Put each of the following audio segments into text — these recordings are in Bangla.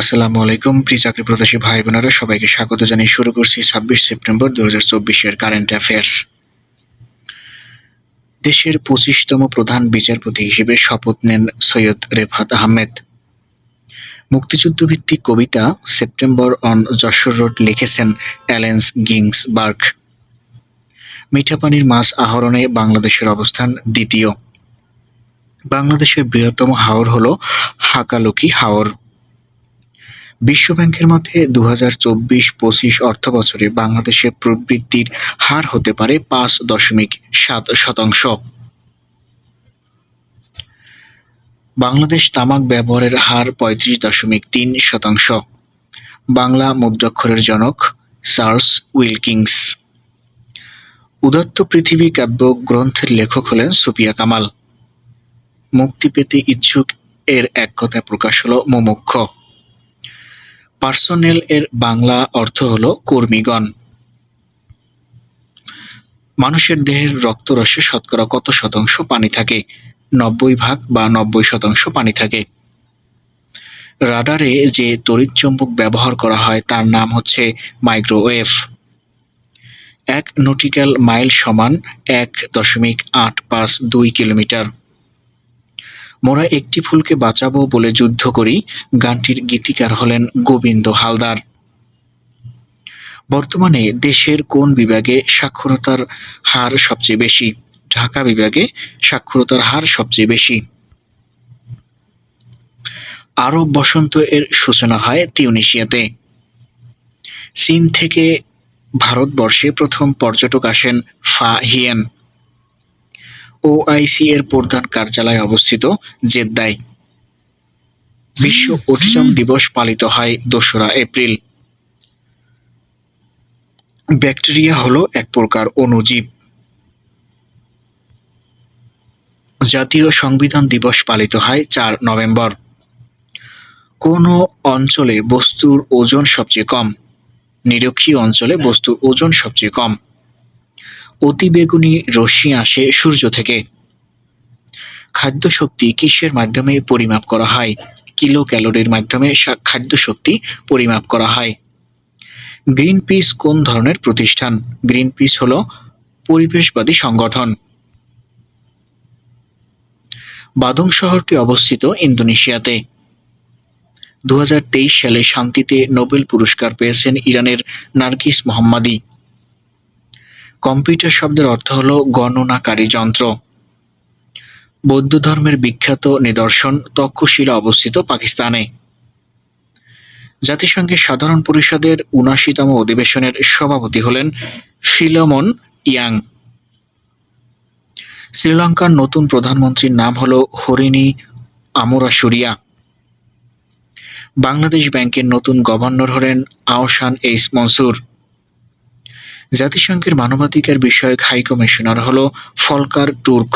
আসসালামু আলাইকুম, প্রিয় চাকরি প্রত্যাশী ভাই বোনেরা, সবাইকে স্বাগত জানিয়ে শুরু করছি ছাব্বিশ সেপ্টেম্বর দু হাজার চব্বিশের কারেন্ট অ্যাফেয়ার্স। দেশের পঁচিশতম প্রধান বিচারপতি হিসেবে শপথ নেন সৈয়দ রেফাত আহমেদ। মুক্তিযুদ্ধভিত্তিক কবিতা সেপ্টেম্বর অন যশোর রোড লিখেছেন অ্যালেন্স গিংস বার্গ মিঠা পানির মাছ আহরণে বাংলাদেশের অবস্থান দ্বিতীয়। বাংলাদেশের বৃহত্তম হাওর হল হাকালুকি হাওর। বিশ্বব্যাংকের মতে দু হাজার চব্বিশ পঁচিশ অর্থ বছরে বাংলাদেশের প্রবৃদ্ধির হার হতে পারে পাঁচ দশমিক সাত শতাংশ। বাংলাদেশ তামাক ব্যবহারের হার পঁয়ত্রিশ দশমিক তিন শতাংশ। বাংলা মুদ্রাক্ষরের জনক চার্লস উইলকিংস। উদাত্ত পৃথিবী কাব্য গ্রন্থের লেখক হলেন সুপিয়া কামাল। মুক্তি পেতে ইচ্ছুক এর এক কথা প্রকাশ হল মুমুক্ষ। পার্সোনেল এর বাংলা অর্থ হল কর্মীগণ। মানুষের দেহের রক্তরসে শতকরা কত শতাংশ পানি থাকে? নব্বই ভাগ বা নব্বই শতাংশ পানি থাকে। রাডারে যে তড়িৎচুম্বক ব্যবহার করা হয়, তার নাম হচ্ছে মাইক্রোওয়েভ। এক নটিক্যাল মাইল সমান এক দশমিক আট পাঁচ দুই কিলোমিটার। মোরা একটি ফুলকে বাঁচাবো বলে যুদ্ধ করি, গানটির গীতিকার হলেন গোবিন্দ হালদার। বর্তমানে দেশের কোন বিভাগে সাক্ষরতার হার সবচেয়ে বেশি? ঢাকা বিভাগে সাক্ষরতার হার সবচেয়ে বেশি। আরব বসন্ত এর সূচনা হয় তিউনিশিয়াতে চীন থেকে ভারতবর্ষে প্রথম পর্যটক আসেন ফা হিয়েন। ওআইসি এর প্রধান কার্যালয় অবস্থিত জেদ্দায়। বিশ্ব অটিজম দিবস পালিত হয় দোসরা এপ্রিল। ব্যাকটেরিয়া হলো এক প্রকার অণুজীব। জাতীয় সংবিধান দিবস পালিত হয় চার নভেম্বর। কোন অঞ্চলে বস্তুর ওজন সবচেয়ে কম? নিরক্ষীয় অঞ্চলে বস্তুর ওজন সবচেয়ে কম। অতিবেগুনি রশ্মি আসে সূর্য থেকে। খাদ্য শক্তি কিসের মাধ্যমে পরিমাপ করা হয়? কিলো ক্যালোরির মাধ্যমে খাদ্য শক্তি পরিমাপ করা হয়। গ্রিন পিস কোন ধরনের প্রতিষ্ঠান? গ্রিন পিস হল পরিবেশবাদী সংগঠন। বাদুম শহরটি অবস্থিত ইন্দোনেশিয়াতে। দু হাজার তেইশ সালে শান্তিতে নোবেল পুরস্কার পেয়েছেন ইরানের নার্গিস মোহাম্মদী। কম্পিউটার শব্দের অর্থ হল গণনাকারী যন্ত্র। বৌদ্ধ ধর্মের বিখ্যাত নিদর্শন তক্ষশিলা অবস্থিত পাকিস্তানে। জাতিসংঘের সাধারণ পরিষদের উনাশিতম অধিবেশনের সভাপতি হলেন ফিলমন ইয়াং। শ্রীলঙ্কার নতুন প্রধানমন্ত্রীর নাম হল হরিণী আমরাসুরিয়া। বাংলাদেশ ব্যাংকের নতুন গভর্নর হলেন আওসান এইস মনসুর। জাতিসংঘের মানবাধিকার বিষয়ক হাই কমিশনার হল ফলকার টুর্ক।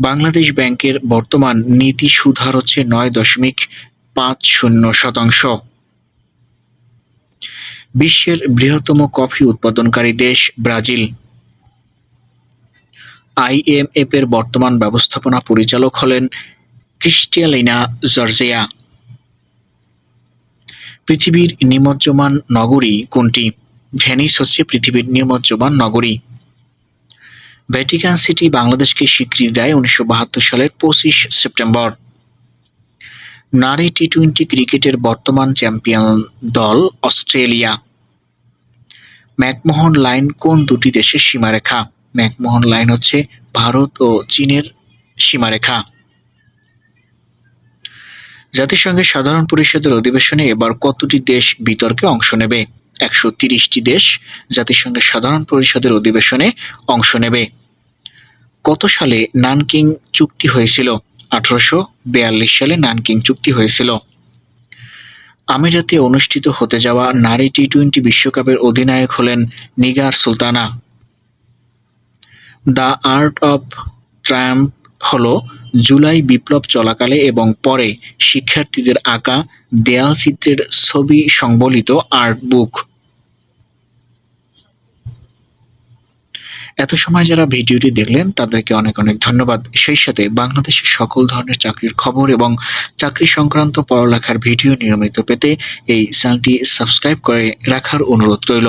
বাংলাদেশ ব্যাংকের বর্তমান নীতি সুধার হচ্ছে নয় দশমিক পাঁচ শূন্য শতাংশ। বিশ্বের বৃহত্তম কফি উৎপাদনকারী দেশ ব্রাজিল। আইএমএফ এর বর্তমান ব্যবস্থাপনা পরিচালক হলেন ক্রিস্টিয়ালিনা জর্জিয়া। পৃথিবীর নিমজ্জমান নগরী কোনটি? ভেনিস হচ্ছে পৃথিবীর নিমজ্জমান নগরী। ভ্যাটিকান সিটি বাংলাদেশকে স্বীকৃতি দেয় উনিশশো বাহাত্তর সালের পঁচিশ সেপ্টেম্বর। নারী টি টোয়েন্টি ক্রিকেটের বর্তমান চ্যাম্পিয়ন দল অস্ট্রেলিয়া। ম্যাকমোহন লাইন কোন দুটি দেশের সীমারেখা? ম্যাকমোহন লাইন হচ্ছে ভারত ও চীনের সীমারেখা। জাতিসংঘের সাধারণ পরিষদের অধিবেশনে এবার কতটি দেশ বিতর্কে অংশ নেবে? একশো তিরিশটি দেশ জাতিসংঘের সাধারণ পরিষদের অধিবেশনে অংশ নেবে। কত সালে নানকিং চুক্তি হয়েছিল। আঠারোশো বিয়াল্লিশ সালে নানকিং চুক্তি হয়েছিল। আমিরাতে অনুষ্ঠিত হতে যাওয়া নারী টি টোয়েন্টি বিশ্বকাপের অধিনায়ক হলেন Nigar Sultana. The art of Trump হল জুলাই বিপ্লব চলাকালে এবং পরে শিক্ষার্থীদের আঁকা দেয়াল চিত্রের ছবি সংবলিত আর্ট বুক। এত সময় যারা ভিডিওটি দেখলেন, তাদেরকে অনেক অনেক ধন্যবাদ। সেই সাথে বাংলাদেশের সকল ধরনের চাকরির খবর এবং চাকরি সংক্রান্ত পড়ালেখার ভিডিও নিয়মিত পেতে এই চ্যানেলটি সাবস্ক্রাইব করে রাখার অনুরোধ রইল।